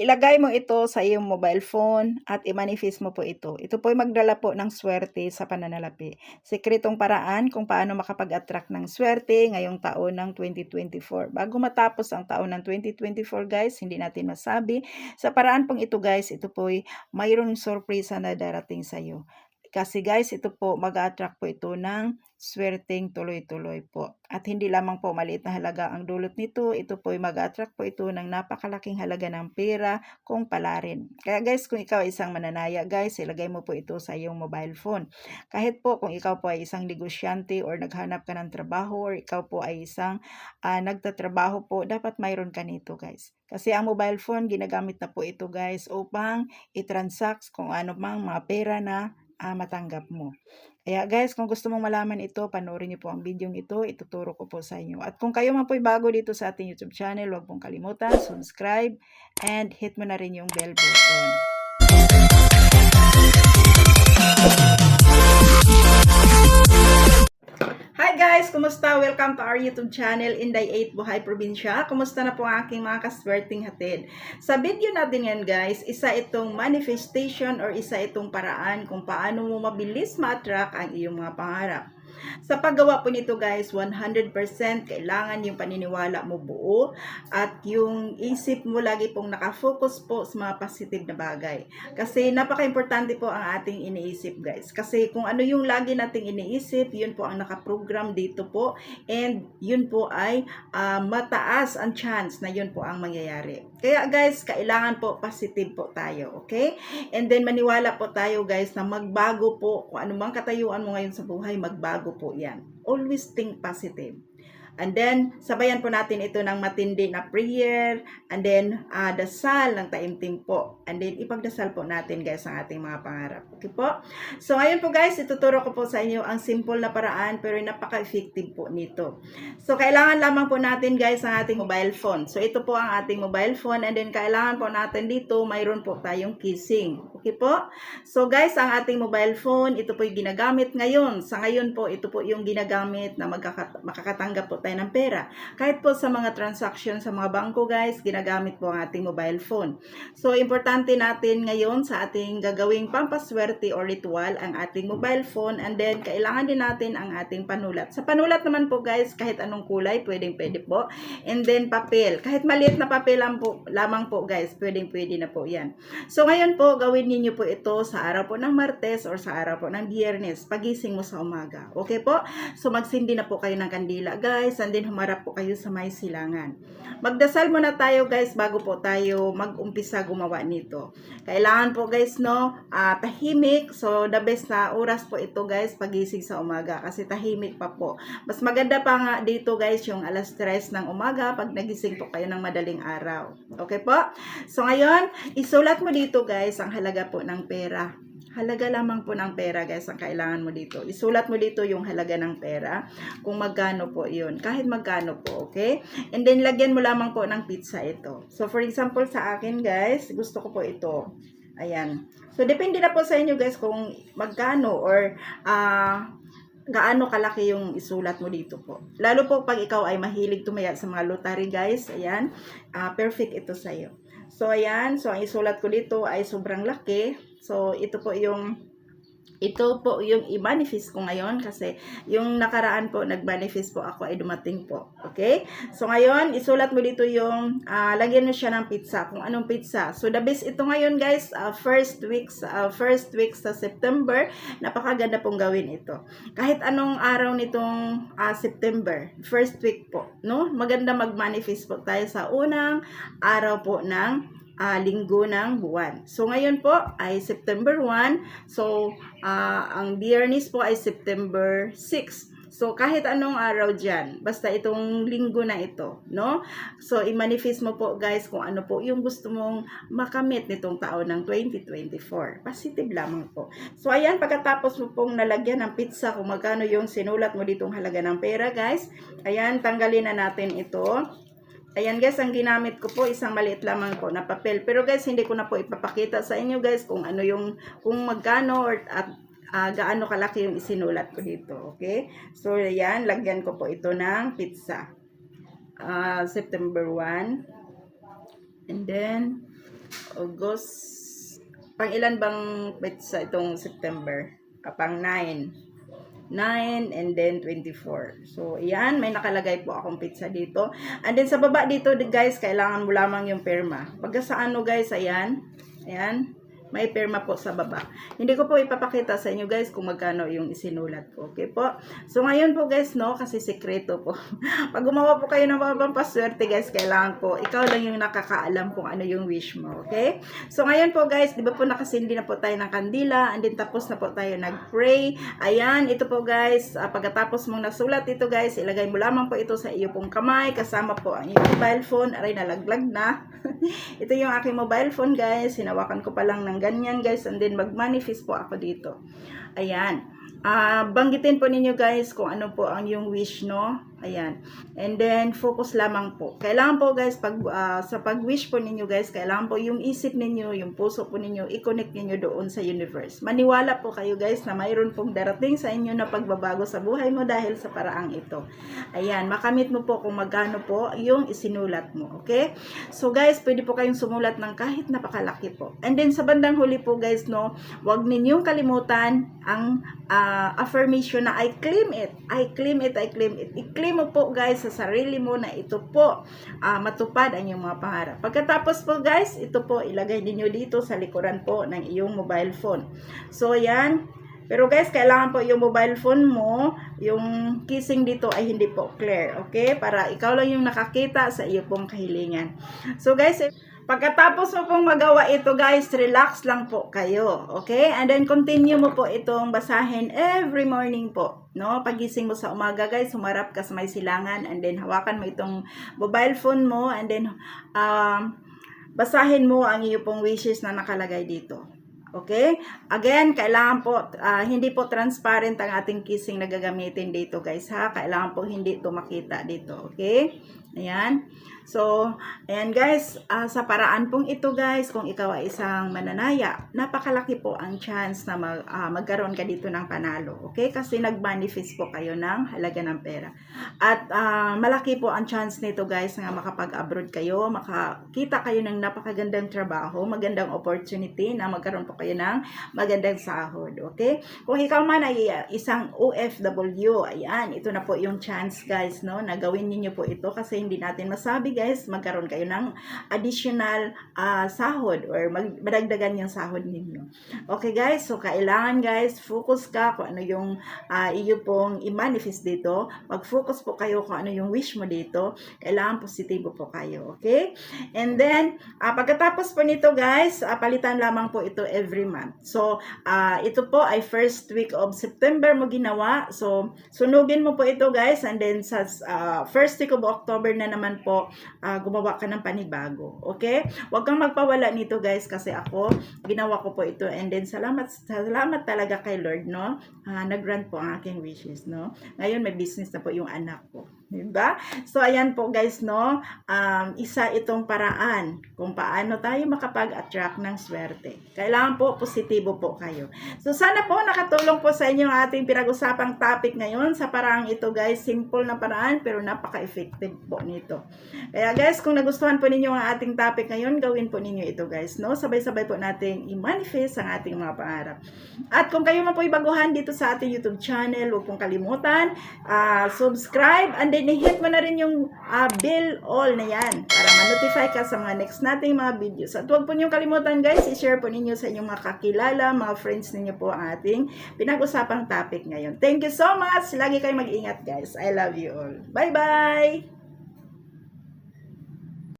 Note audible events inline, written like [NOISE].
ilagay mo ito sa iyong mobile phone at i-manifest mo po ito. Ito po ay magdala po ng swerte sa pananalapi. Sekretong paraan kung paano makapag-attract ng swerte ngayong taon ng 2024. Bago matapos ang taon ng 2024 guys, hindi natin masabi. Sa paraan pong ito guys, ito po ay mayroong surprise na darating sa iyo. Kasi guys, ito po mag-attract po ito ng swerteng tuloy-tuloy po. At hindi lamang po maliit na halaga ang dulot nito, ito po ay mag-attract po ito ng napakalaking halaga ng pera kung palarin. Kaya guys, kung ikaw ay isang mananaya guys, ilagay mo po ito sa iyong mobile phone. Kahit po kung ikaw po ay isang negosyante or naghanap ka ng trabaho or ikaw po ay isang uh, nagtatrabaho po, dapat mayroon ka nito guys. Kasi ang mobile phone, ginagamit na po ito guys upang i-transact kung ano mang mga pera na uh, matanggap mo. Kaya guys, kung gusto mong malaman ito, panoorin niyo po ang video ito, ituturo ko po sa inyo. At kung kayo man po'y bago dito sa ating YouTube channel, huwag pong kalimutan, subscribe, and hit mo na rin yung bell button. Guys! Kumusta? Welcome to our YouTube channel, Inday 8 Buhay Probinsya. Kumusta na po ang aking mga kaswerting hatid? Sa video natin yan guys, isa itong manifestation or isa itong paraan kung paano mo mabilis ma-attract ang iyong mga pangarap. Sa paggawa po nito guys, 100% kailangan yung paniniwala mo buo at yung isip mo lagi pong nakafocus po sa mga positive na bagay. Kasi napaka-importante po ang ating iniisip guys. Kasi kung ano yung lagi nating iniisip, yun po ang nakaprogram dito po and yun po ay uh, mataas ang chance na yun po ang mangyayari. Kaya guys, kailangan po positive po tayo, okay? And then maniwala po tayo guys na magbago po kung anumang katayuan mo ngayon sa buhay, magbago bago po yan. Always think positive. And then, sabayan po natin ito ng matindi na prayer. And then, uh, dasal ng taimtim po. And then, ipagdasal po natin guys ang ating mga pangarap. Okay po? So, ngayon po guys, ituturo ko po sa inyo ang simple na paraan pero napaka-effective po nito. So, kailangan lamang po natin guys ang ating mobile phone. So, ito po ang ating mobile phone. And then, kailangan po natin dito, mayroon po tayong kissing. Okay po? So, guys, ang ating mobile phone, ito po yung ginagamit ngayon. Sa ngayon po, ito po yung ginagamit na makakatanggap po tayo tayo ng pera. Kahit po sa mga transaction sa mga bangko guys, ginagamit po ang ating mobile phone. So, importante natin ngayon sa ating gagawing pampaswerte or ritual ang ating mobile phone and then kailangan din natin ang ating panulat. Sa panulat naman po guys, kahit anong kulay, pwedeng pwede po. And then papel. Kahit maliit na papel lang po, lamang po guys, pwedeng pwede na po yan. So, ngayon po, gawin niyo po ito sa araw po ng Martes or sa araw po ng Biyernes, pagising mo sa umaga. Okay po? So, magsindi na po kayo ng kandila guys and then humarap po kayo sa may silangan. Magdasal muna tayo guys bago po tayo mag-umpisa gumawa nito. Kailangan po guys no, uh, tahimik. So the best na oras po ito guys pagising sa umaga kasi tahimik pa po. Mas maganda pa nga dito guys yung alas 3 ng umaga pag nagising po kayo ng madaling araw. Okay po? So ngayon, isulat mo dito guys ang halaga po ng pera. Halaga lamang po ng pera guys ang kailangan mo dito. Isulat mo dito yung halaga ng pera kung magkano po yun. Kahit magkano po, okay? And then lagyan mo lamang po ng pizza ito. So for example sa akin guys, gusto ko po ito. Ayan. So depende na po sa inyo guys kung magkano or uh, gaano kalaki yung isulat mo dito po. Lalo po pag ikaw ay mahilig tumaya sa mga lottery guys, ayan, uh, perfect ito sa iyo. So ayan, so ang isulat ko dito ay sobrang laki. So, ito po yung ito po yung i-manifest ko ngayon kasi yung nakaraan po nag-manifest po ako ay dumating po. Okay? So ngayon, isulat mo dito yung uh, lagyan mo siya ng pizza. Kung anong pizza. So the best ito ngayon guys, uh, first weeks uh, first weeks sa September, napakaganda pong gawin ito. Kahit anong araw nitong uh, September, first week po, no? Maganda mag-manifest po tayo sa unang araw po ng uh, linggo ng buwan. So, ngayon po ay September 1. So, uh, ang biyernes po ay September 6. So, kahit anong araw dyan, basta itong linggo na ito, no? So, i-manifest mo po guys kung ano po yung gusto mong makamit nitong taon ng 2024. Positive lamang po. So, ayan, pagkatapos mo pong nalagyan ng pizza kung magkano yung sinulat mo ditong halaga ng pera guys, ayan, tanggalin na natin ito. Ayan guys, ang ginamit ko po isang maliit lamang po na papel. Pero guys, hindi ko na po ipapakita sa inyo guys kung ano yung, kung magkano or at uh, gaano kalaki yung isinulat ko dito. Okay? So, ayan, lagyan ko po ito ng pizza. Uh, September 1. And then, August, pang ilan bang petsa itong September? Ah, pang 9. 9 and then 24. So, ayan, may nakalagay po akong pizza dito. And then sa baba dito, guys, kailangan mo lamang yung perma. Pagka sa ano, guys, ayan, ayan, may perma po sa baba. Hindi ko po ipapakita sa inyo guys kung magkano yung isinulat ko. Okay po? So ngayon po guys, no, kasi sekreto po. [LAUGHS] Pag gumawa po kayo ng mga pampaswerte guys, kailangan po, ikaw lang yung nakakaalam kung ano yung wish mo. Okay? So ngayon po guys, di ba po nakasindi na po tayo ng kandila, and then tapos na po tayo nag-pray. Ayan, ito po guys, uh, pagkatapos mong nasulat ito guys, ilagay mo lamang po ito sa iyo pong kamay, kasama po ang iyong mobile phone, aray nalaglag na. [LAUGHS] ito yung aking mobile phone guys, hinawakan ko pa lang ng ganyan guys and then mag-manifest po ako dito. Ayan. Ah, banggitin po ninyo guys kung ano po ang yung wish no. Ayan. And then focus lamang po. Kailangan po guys pag ah, sa pag-wish po ninyo guys, kailangan po yung isip ninyo, yung puso po ninyo i-connect ninyo doon sa universe. Maniwala po kayo guys na mayroon pong darating sa inyo na pagbabago sa buhay mo dahil sa paraang ito. Ayan, makamit mo po kung magkano po yung isinulat mo. Okay? So guys, pwede po kayong sumulat ng kahit napakalaki po. And then sa bandang huli po guys, no, wag ninyong kalimutan ang ah, affirmation na I claim it. I claim it, I claim it. I-claim mo po guys sa sarili mo na ito po ah, matupad ang iyong mga pangarap. Pagkatapos po guys, ito po ilagay ninyo dito sa likuran po ng iyong mobile phone. So yan, pero guys, kailangan po yung mobile phone mo, yung kissing dito ay hindi po clear, okay? Para ikaw lang yung nakakita sa iyo pong kahilingan. So guys, pagkatapos mo pong magawa ito guys, relax lang po kayo, okay? And then continue mo po itong basahin every morning po, no? Pagising mo sa umaga guys, humarap ka sa may silangan and then hawakan mo itong mobile phone mo and then um, basahin mo ang iyo pong wishes na nakalagay dito. Okay? Again, kailangan po, ah, hindi po transparent ang ating kissing na gagamitin dito guys ha. Kailangan po hindi ito makita dito. Okay? Ayan. So, ayan guys, ah, sa paraan pong ito guys, kung ikaw ay isang mananaya, napakalaki po ang chance na mag, ah, magkaroon ka dito ng panalo. Okay? Kasi nag-manifest po kayo ng halaga ng pera. At ah, malaki po ang chance nito guys na makapag-abroad kayo, makakita kayo ng napakagandang trabaho, magandang opportunity na magkaroon po kayo ng magandang sahod. Okay? Kung ikaw man ay isang OFW, ayan, ito na po yung chance guys, no, na gawin niyo po ito kasi hindi natin masabi guys, magkaroon kayo ng additional ah, sahod or mag- madagdagan yung sahod ninyo. Okay guys, so kailangan guys, focus ka kung ano yung ah, iyo pong i-manifest dito. Mag-focus po kayo kung ano yung wish mo dito. Kailangan positibo po kayo, okay? And then, ah, pagkatapos po nito guys, ah, palitan lamang po ito every month. So, ah, ito po ay first week of September mo ginawa. So, sunugin mo po ito guys and then sa ah, first week of October na naman po, ah, gumawa ka ng panibago. Okay? Huwag kang magpawala nito guys kasi ako, ginawa ko po ito and then salamat, salamat talaga kay Lord, no? Ah, nag-grant po ang aking wishes, no? Ngayon may business na po yung anak ko. Diba? So, ayan po guys, no? Um, isa itong paraan kung paano tayo makapag-attract ng swerte. Kailangan po, positibo po kayo. So, sana po nakatulong po sa inyo ang ating pinag-usapang topic ngayon sa paraang ito guys. Simple na paraan pero napaka-effective po nito. Kaya guys, kung nagustuhan po ninyo ang ating topic ngayon, gawin po ninyo ito guys, no? Sabay-sabay po nating i-manifest ang ating mga pangarap. At kung kayo man po ibaguhan dito sa ating YouTube channel, huwag pong kalimutan, ah, subscribe, and i-hit mo na rin yung ah, bell all na yan para ma-notify ka sa mga next nating mga videos. At huwag po niyong kalimutan guys, i-share po ninyo sa inyong mga kakilala, mga friends ninyo po ang ating pinag-usapang topic ngayon. Thank you so much! Lagi kayong mag-ingat guys. I love you all. Bye-bye!